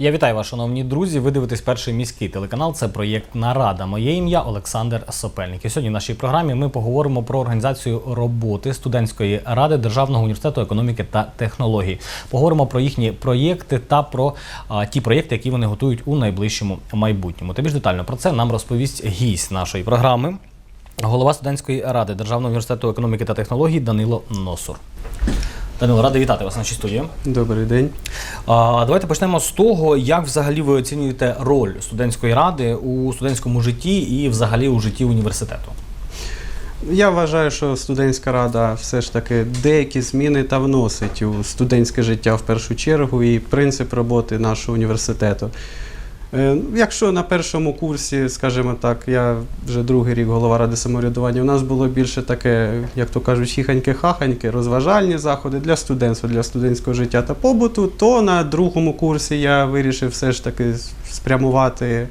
Я вітаю вас, шановні друзі. Ви дивитесь перший міський телеканал. Це проєкт Нарада. Моє ім'я Олександр Сопельник. І сьогодні в нашій програмі ми поговоримо про організацію роботи студентської ради Державного університету економіки та технологій. Поговоримо про їхні проєкти та про а, ті проєкти, які вони готують у найближчому майбутньому. Та більш детально про це нам розповість гість нашої програми. Голова студентської ради Державного університету економіки та технологій Данило Носур. Данило, радий вітати вас в нашій студії. Добрий день. А, Давайте почнемо з того, як взагалі ви оцінюєте роль студентської ради у студентському житті і взагалі у житті університету. Я вважаю, що студентська рада все ж таки деякі зміни та вносить у студентське життя в першу чергу і принцип роботи нашого університету. Е, Якщо на першому курсі, скажімо так, я вже другий рік голова ради самоврядування, у нас було більше таке, як то кажуть, хіханьки-хаханьки, розважальні заходи для студентства, для студентського життя та побуту, то на другому курсі я вирішив все ж таки спрямувати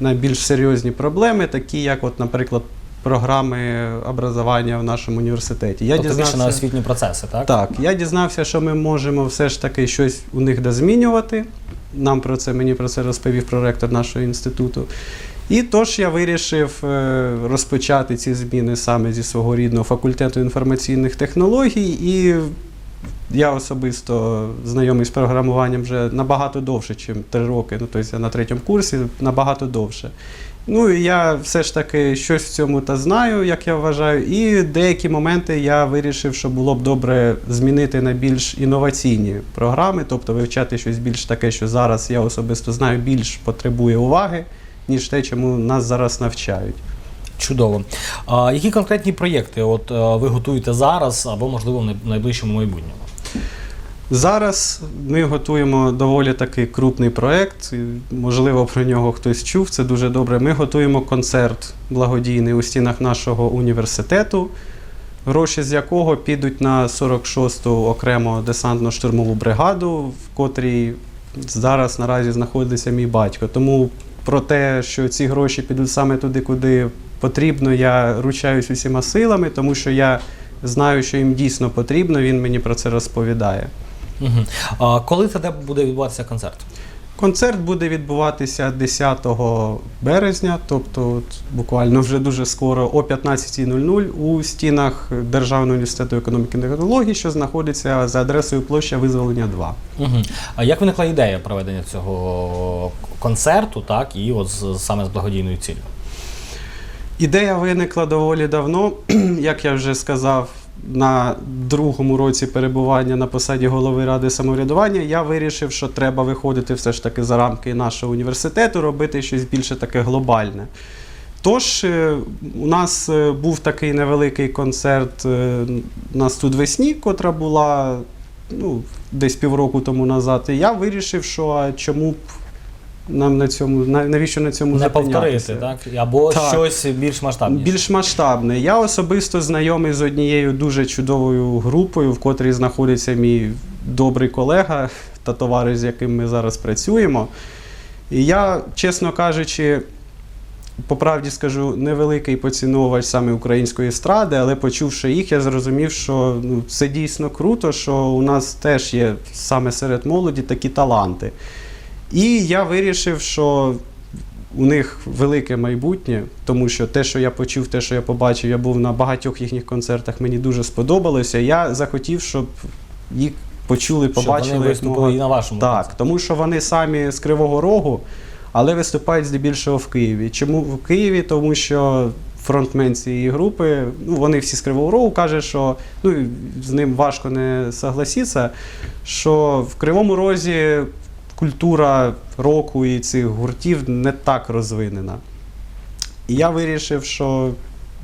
на більш серйозні проблеми, такі як, от, наприклад, програми образування в нашому університеті. Я тобто більше на освітні процеси, так? так, я дізнався, що ми можемо все ж таки щось у них дозмінювати. Нам про це мені про це розповів проректор нашого інституту. І тож я вирішив е, розпочати ці зміни саме зі свого рідного факультету інформаційних технологій. І я особисто знайомий з програмуванням вже набагато довше, ніж три роки. Ну, тобто я на третьому курсі набагато довше. Ну і я все ж таки щось в цьому та знаю, як я вважаю. І деякі моменти я вирішив, що було б добре змінити на більш інноваційні програми, тобто вивчати щось більш таке, що зараз я особисто знаю, більш потребує уваги, ніж те, чому нас зараз навчають. Чудово. А які конкретні проєкти от, е, ви готуєте зараз або, можливо, в най- найближчому майбутньому? Зараз ми готуємо доволі такий крупний проєкт. і, Можливо, про нього хтось чув. Це дуже добре. Ми готуємо концерт благодійний у стінах нашого університету, гроші з якого підуть на 46-ту окрему десантно-штурмову бригаду, в котрій зараз наразі знаходиться мій батько. Тому про те, що ці гроші підуть саме туди, куди потрібно, я ручаюсь усіма силами, тому що я знаю, що їм дійсно потрібно. Він мені про це розповідає. Угу. А коли це де буде відбуватися концерт? Концерт буде відбуватися 10 березня, тобто от буквально вже дуже скоро о 15.00 у стінах Державного університету економіки і технологій, що знаходиться за адресою площа Визволення 2. Угу. А як виникла ідея проведення цього концерту, так, і от з, саме з благодійною ціллю? Ідея виникла доволі давно, як я вже сказав. На другому році перебування на посаді голови ради самоврядування я вирішив, що треба виходити все ж таки за рамки нашого університету, робити щось більше таке глобальне. Тож е, у нас е, був такий невеликий концерт е, на студвесні, котра була ну, десь півроку тому назад. І я вирішив, що чому б нам на цьому, навіщо на цьому Не повторити, так? Або Так. щось більш масштабніше. Більш масштабне. Я особисто знайомий з однією дуже чудовою групою, в котрій знаходиться мій добрий колега та товариш, з яким ми зараз працюємо. І я, чесно кажучи, по правді скажу, невеликий поціновувач саме української естради, але почувши їх, я зрозумів, що ну, це дійсно круто, що у нас теж є саме серед молоді такі таланти. І я вирішив, що у них велике майбутнє, тому що те, що я почув, те, що я побачив, я був на багатьох їхніх концертах, мені дуже сподобалося. Я захотів, щоб їх почули, Щоб побачили. вони виступили і на вашому Так, концерті. тому що вони самі з Кривого Рогу, але виступають здебільшого в Києві. Чому в Києві? Тому що фронтмен цієї групи, ну вони всі з Кривого Рогу, каже, що ну з ним важко не согласитися, що в Кривому Розі культура року і цих гуртів не так розвинена. І я вирішив, що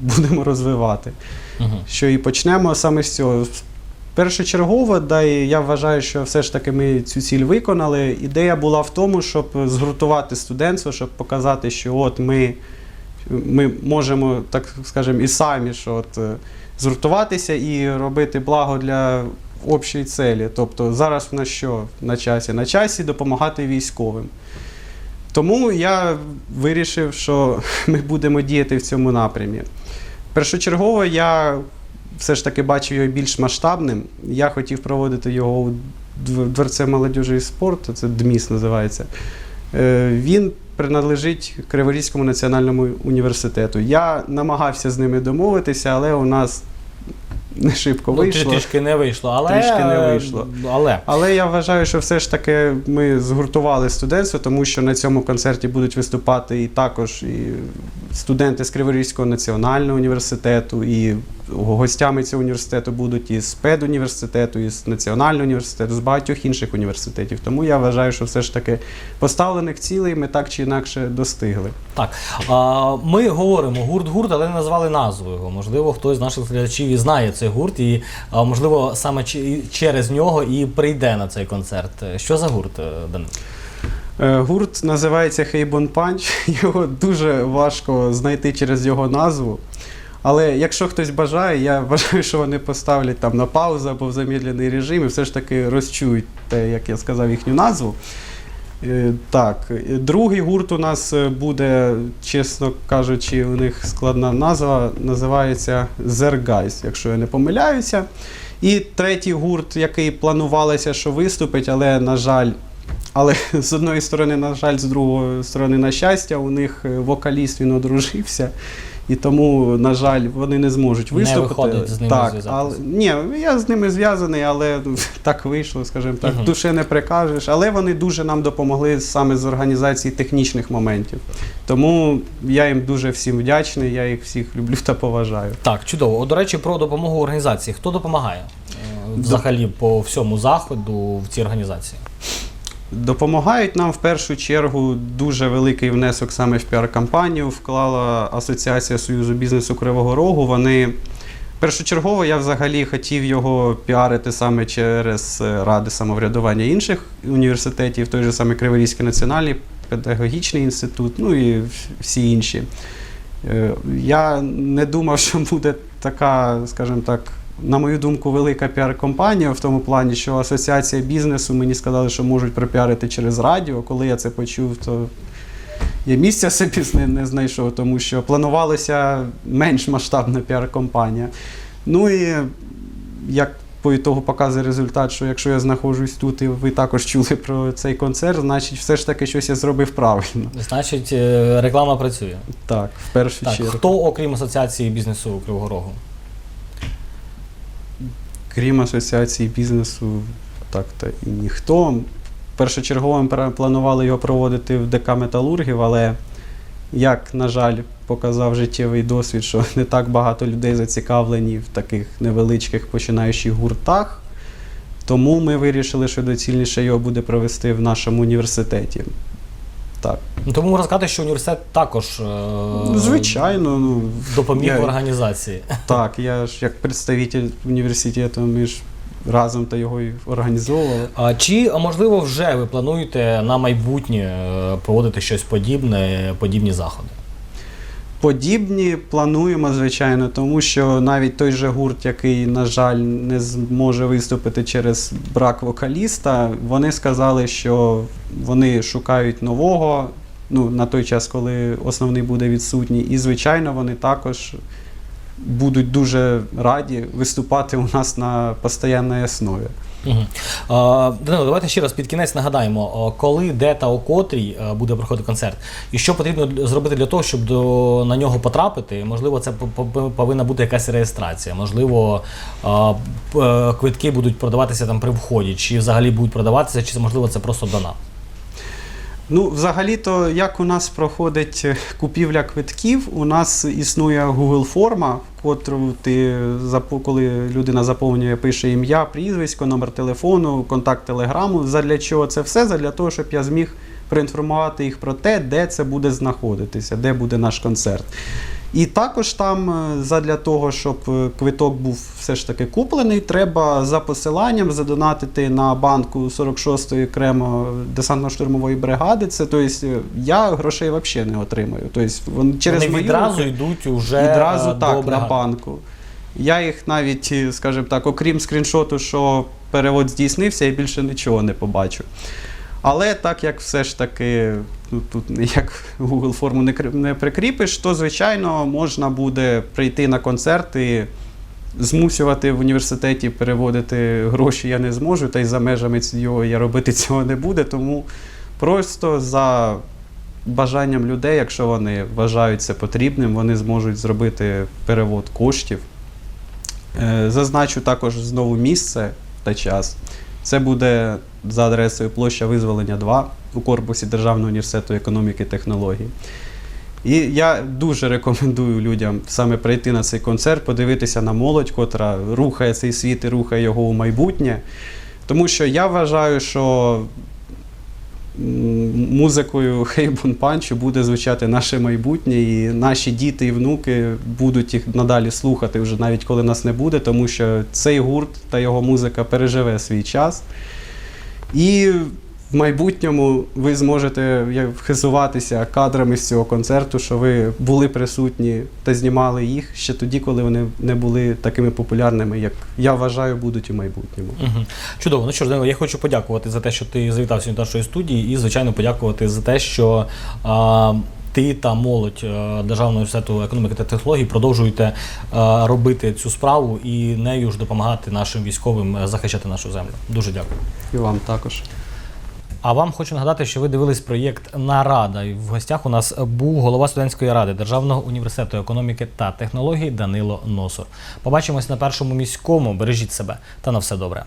будемо розвивати. Угу. Що і почнемо саме з цього. Першочергово, да, і я вважаю, що все ж таки ми цю ціль виконали. Ідея була в тому, щоб згуртувати студентство, щоб показати, що от ми, ми можемо, так скажемо, і самі що от, е, згуртуватися і робити благо для общої целі. Тобто зараз в нас що на часі? На часі допомагати військовим. Тому я вирішив, що ми будемо діяти в цьому напрямі. Першочергово я все ж таки бачив його більш масштабним. Я хотів проводити його у дворце молодіжі і спорту, це ДМІС називається. Е, Він приналежить Криворізькому національному університету. Я намагався з ними домовитися, але у нас не шибко Ну, вийшло. трішки не вийшло, але Трішки не вийшло. Але Але я вважаю, що все ж таки ми згуртували студентство, тому що на цьому концерті будуть виступати і також і студенти з Криворізького національного університету, і гостями цього університету будуть і з педуніверситету, і з національного університету, з багатьох інших університетів. Тому я вважаю, що все ж таки поставлених цілей ми так чи інакше достигли. так ми говоримо гурт-гурт, але не назвали назву його. Можливо, хтось з наших глядачів і знає цей гурт, і можливо саме через нього і прийде на цей концерт. Що за гурт, е, Данил? Е, Гурт називається Хейбон Панч. Його дуже важко знайти через його назву. Але якщо хтось бажає, я вважаю, що вони поставлять там на паузу або в замедлений режим і все ж таки розчують те, як я сказав, їхню назву. Е, Так, е, другий гурт у нас е, буде, чесно кажучи, у них складна назва, називається Зергайс, якщо я не помиляюся. І третій гурт, який планувалося, що виступить, але, на жаль, але з одної сторони, на жаль, з другої сторони, на щастя, у них е, вокаліст він одружився. І тому, на жаль, вони не зможуть Не виходить з ними так, але, ні, я з ними зв'язаний, але ну, так вийшло, скажімо так. Мгм. Душе не прикажеш. Але вони дуже нам допомогли саме з організації технічних моментів. Тому я їм дуже всім вдячний, я їх всіх люблю та поважаю. Так, чудово. От, до речі, про допомогу організації. Хто допомагає е, взагалі по всьому заходу в цій організації? Допомагають нам в першу чергу дуже великий внесок саме в піар-кампанію. Вклала Асоціація Союзу бізнесу Кривого Рогу. Вони першочергово я взагалі хотів його піарити саме через е, ради самоврядування інших університетів, той же самий Криворізький національний педагогічний інститут, ну і всі інші. Е, Я не думав, що буде така, скажімо так, на мою думку, велика піар-компанія в тому плані, що асоціація бізнесу мені сказали, що можуть пропіарити через радіо. Коли я це почув, то я місця собі не, знайшов, тому що планувалася менш масштабна піар-компанія. Ну і як по ітогу показує результат, що якщо я знаходжусь тут і ви також чули про цей концерт, значить все ж таки щось я зробив правильно. Значить, е, реклама працює. Так, в першу Так, чергу. хто, окрім асоціації бізнесу Кривого Рогу? Крім асоціації бізнесу, так та і ніхто. Першочергово ми планували його проводити в ДК Металургів, але як, на жаль, показав життєвий досвід, що не так багато людей зацікавлені в таких невеличких починаючих гуртах. Тому ми вирішили, що доцільніше його буде провести в нашому університеті. Так. Ну, тому можна сказати, що університет також е, Звичайно, ну, допоміг я- в організації. так, я ж як представитель університету, ми ж разом та його і організовували. А чи а, можливо вже ви плануєте на майбутнє е, проводити щось подібне, подібні заходи? Подібні плануємо, звичайно, тому що навіть той же гурт, який, на жаль, не зможе виступити через брак вокаліста, вони сказали, що вони шукають нового ну, на той час, коли основний буде відсутній. І, звичайно, вони також будуть дуже раді виступати у нас на постійній основі. Угу. Давайте ще раз під кінець нагадаємо, коли, де та у котрій буде проходити концерт, і що потрібно зробити для того, щоб до, на нього потрапити. Можливо, це по- по- повинна бути якась реєстрація. Можливо, е, квитки будуть продаватися там при вході, чи взагалі будуть продаватися, чи можливо це просто донат. Ну, взагалі-то, як у нас проходить е, купівля квитків, у нас існує Google форма, в котру ти коли людина заповнює, пише ім'я, прізвисько, номер телефону, контакт телеграму. Задля чого це все? Задля того, щоб я зміг проінформувати їх про те, де це буде знаходитися, де буде наш концерт. І також там, е, задля того, щоб е, квиток був все ж таки куплений, треба за посиланням задонатити на банку 46-ї окремо десантно-штурмової бригади. Це тобто я грошей взагалі не отримаю. Тобто вони через Вони мою відразу йдуть уже відразу е, так до на банку. Я їх навіть, скажімо так, окрім скріншоту, що перевод здійснився, я більше нічого не побачу. Але так як все ж таки ну, тут ніяк Google форму не, не прикріпиш, то звичайно можна буде прийти на концерт і Змусювати в університеті переводити гроші я не зможу, та й за межами цього я робити цього не буде. Тому просто за бажанням людей, якщо вони вважають це потрібним, вони зможуть зробити перевод коштів. Е, Зазначу також знову місце та час. Це буде за адресою площа Визволення 2 у корпусі Державного університету економіки і технологій. І я дуже рекомендую людям саме прийти на цей концерт, подивитися на молодь, котра рухає цей світ і рухає його у майбутнє. Тому що я вважаю, що музикою Хейбун Панчу буде звучати наше майбутнє, і наші діти і внуки будуть їх надалі слухати, вже навіть коли нас не буде, тому що цей гурт та його музика переживе свій час. І в майбутньому ви зможете хизуватися кадрами з цього концерту, що ви були присутні та знімали їх ще тоді, коли вони не були такими популярними, як я вважаю, будуть у майбутньому. Мгм. Чудово. Ну що ж, Данило, я хочу подякувати за те, що ти завітав сьогодні до нашої студії, і, звичайно, подякувати за те, що а, ти та молодь Державного університету економіки та технологій продовжуєте робити цю справу і нею ж допомагати нашим військовим захищати нашу землю. Дуже дякую. І вам також. А вам хочу нагадати, що ви дивились проєкт Нарада. І в гостях у нас був голова студентської ради Державного університету економіки та технологій Данило Носор. Побачимось на першому міському. Бережіть себе та на все добре.